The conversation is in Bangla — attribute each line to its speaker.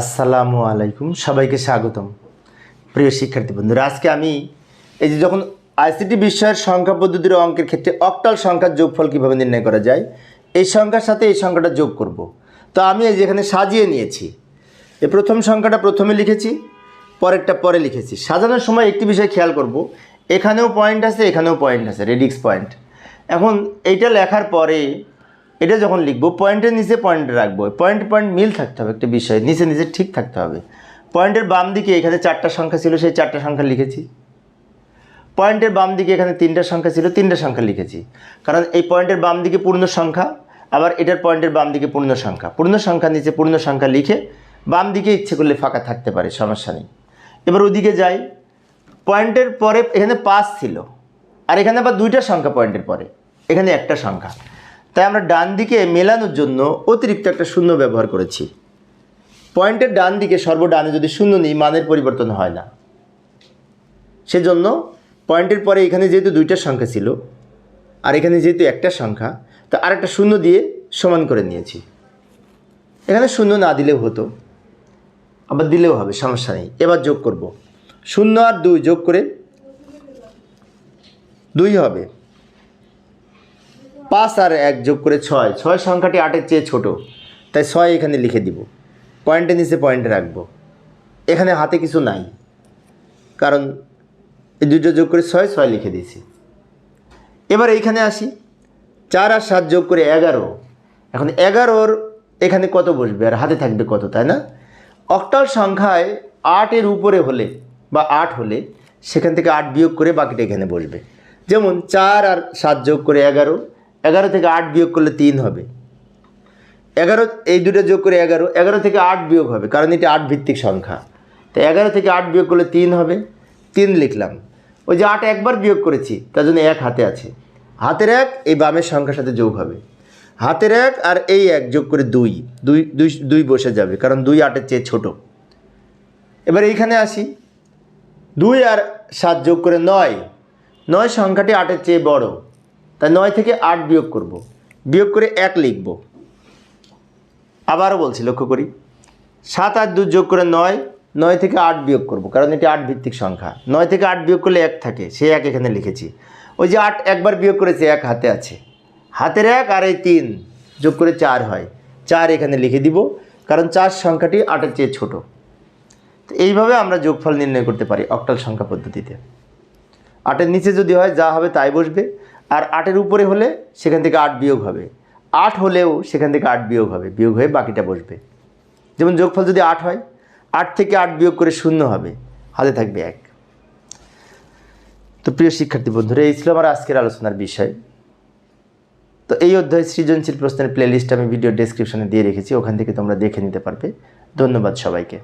Speaker 1: আসসালামু আলাইকুম, সবাইকে স্বাগতম। প্রিয় শিক্ষার্থী বন্ধুরা, আজকে আমি এই যে যখন আইসিটি বিষয়ের সংখ্যা পদ্ধতির অঙ্কের ক্ষেত্রে অক্টাল সংখ্যার যোগফল কীভাবে নির্ণয় করা যায়, এই সংখ্যার সাথে এই সংখ্যাটা যোগ করব। তো আমি এই যে এখানে সাজিয়ে নিয়েছি, এই প্রথম সংখ্যাটা প্রথমে লিখেছি, পরেরটা পরে লিখেছি। সাজানোর সময় একটি বিষয় খেয়াল করব, এখানেও পয়েন্ট আছে, এখানেও পয়েন্ট আছে রেডিক্স পয়েন্ট এখন এইটা লেখার পরে এটা যখন লিখব পয়েন্টের নিচে পয়েন্ট রাখব পয়েন্ট পয়েন্ট মিল থাকতে হবে একটা বিষয়, নিচে নিচে ঠিক থাকতে হবে। পয়েন্টের বাম দিকে এখানে চারটা সংখ্যা ছিল, সেই চারটা সংখ্যা লিখেছি। পয়েন্টের বাম দিকে এখানে তিনটা সংখ্যা ছিল, তিনটা সংখ্যা লিখেছি। কারণ এই পয়েন্টের বাম দিকে পূর্ণ সংখ্যা, আবার এটার পয়েন্টের বাম দিকে পূর্ণ সংখ্যা। পূর্ণ সংখ্যা নিচে পূর্ণ সংখ্যা লিখে বাম দিকে ইচ্ছে করলে ফাঁকা থাকতে পারে, সমস্যা নেই। এবার ওদিকে যাই। পয়েন্টের পরে এখানে পাঁচ ছিল, আর এখানে আবার দুইটা সংখ্যা পয়েন্টের পরে। এখানে একটা সংখ্যা। তাই আমরা ডান দিকে মেলানোর জন্য অতিরিক্ত একটা শূন্য ব্যবহার করেছি। পয়েন্টের ডান দিকে সর্বডানে যদি শূন্য নিই, মানের পরিবর্তন হয় না। সেজন্য পয়েন্টের পরে এখানে যেহেতু দুইটা সংখ্যা ছিল, আর এখানে যেহেতু একটা সংখ্যা, তো আরেকটা শূন্য দিয়ে সমান করে নিয়েছি। এখানে শূন্য না দিলেও হতো। আবার দিলেও হবে, সমস্যা নেই। এবার যোগ করব। শূন্য আর দুই যোগ করে দুই হবে। পাঁচ আর এক যোগ করে ছয়। ছয় সংখ্যাটি আটের চেয়ে ছোট। তাই ছয় এখানে লিখে দিব। পয়েন্টের নিচে পয়েন্টে রাখব। এখানে হাতে কিছু নাই। কারণ এই দুটো যোগ করে ছয় ছয় লিখে দিয়েছি। এবার এইখানে আসি। চার আর সাত যোগ করে এগারো। এখন এগারোর এখানে কত বসবে? আর হাতে থাকবে কত, তাই না? অক্টাল সংখ্যায় আটের উপরে হলে বা আট হলে সেখান থেকে আট বিয়োগ করে বাকিটা এখানে বসবে। যেমন চার আর সাত যোগ করে এগারো। এগারো থেকে আট বিয়োগ করলে তিন হবে। এগারো, এই দুটো যোগ করে এগারো এগারো থেকে আট বিয়োগ হবে, কারণ এটা আট ভিত্তিক সংখ্যা। তো এগারো থেকে আট বিয়োগ করলে তিন হবে, তিন লিখলাম। ওই যে আট একবার বিয়োগ করেছি, তার জন্য এক হাতে আছে। হাতের এক, এই বামের সংখ্যার সাথে যোগ হবে। হাতের এক আর এই এক যোগ করে দুই দুই দুই দুই বসে যাবে, কারণ দুই আটের চেয়ে ছোট। এবার এইখানে আসি। দুই আর সাত যোগ করে নয় নয় সংখ্যাটি আটের চেয়ে বড়। তাই নয় থেকে আট বিয়োগ করব। বিয়োগ করে এক লিখব। আবারও বলছি, লক্ষ্য করি। সাত আর দু যোগ করে নয় নয় থেকে আট বিয়োগ করব, কারণ এটি আট ভিত্তিক সংখ্যা। নয় থেকে আট বিয়োগ করলে এক থাকে, সে এক এখানে লিখেছি। ওই যে আট একবার বিয়োগ করেছে, এক হাতে আছে। হাতের এক আর এই তিন যোগ করে চার হয়। চার এখানে লিখে দিব, কারণ চার সংখ্যাটি আটের চেয়ে ছোট। তো এইভাবে আমরা যোগফল নির্ণয় করতে পারি, অক্টাল সংখ্যা পদ্ধতিতে। আটের নিচে যদি হয়, যা হবে তাই বসবে। আর আটের উপরে হলে সেখান থেকে আট বিয়োগ হবে। আট হলেও সেখান থেকে আট বিয়োগ হবে, বিয়োগ হয়ে বাকিটা বসবে। যেমন যোগফল যদি আট হয়, আট থেকে আট বিয়োগ করে শূন্য হবে, হাতে থাকবে এক। তো প্রিয় শিক্ষার্থী বন্ধুরা, এই ছিল আমার আজকের আলোচনার বিষয়। তো এই অধ্যায় সৃজনশীল প্রশ্নের প্লেলিস্ট আমি ভিডিও ডেসক্রিপশনে দিয়ে রেখেছি, ওখান থেকে তোমরা দেখে নিতে পারবে। ধন্যবাদ সবাইকে।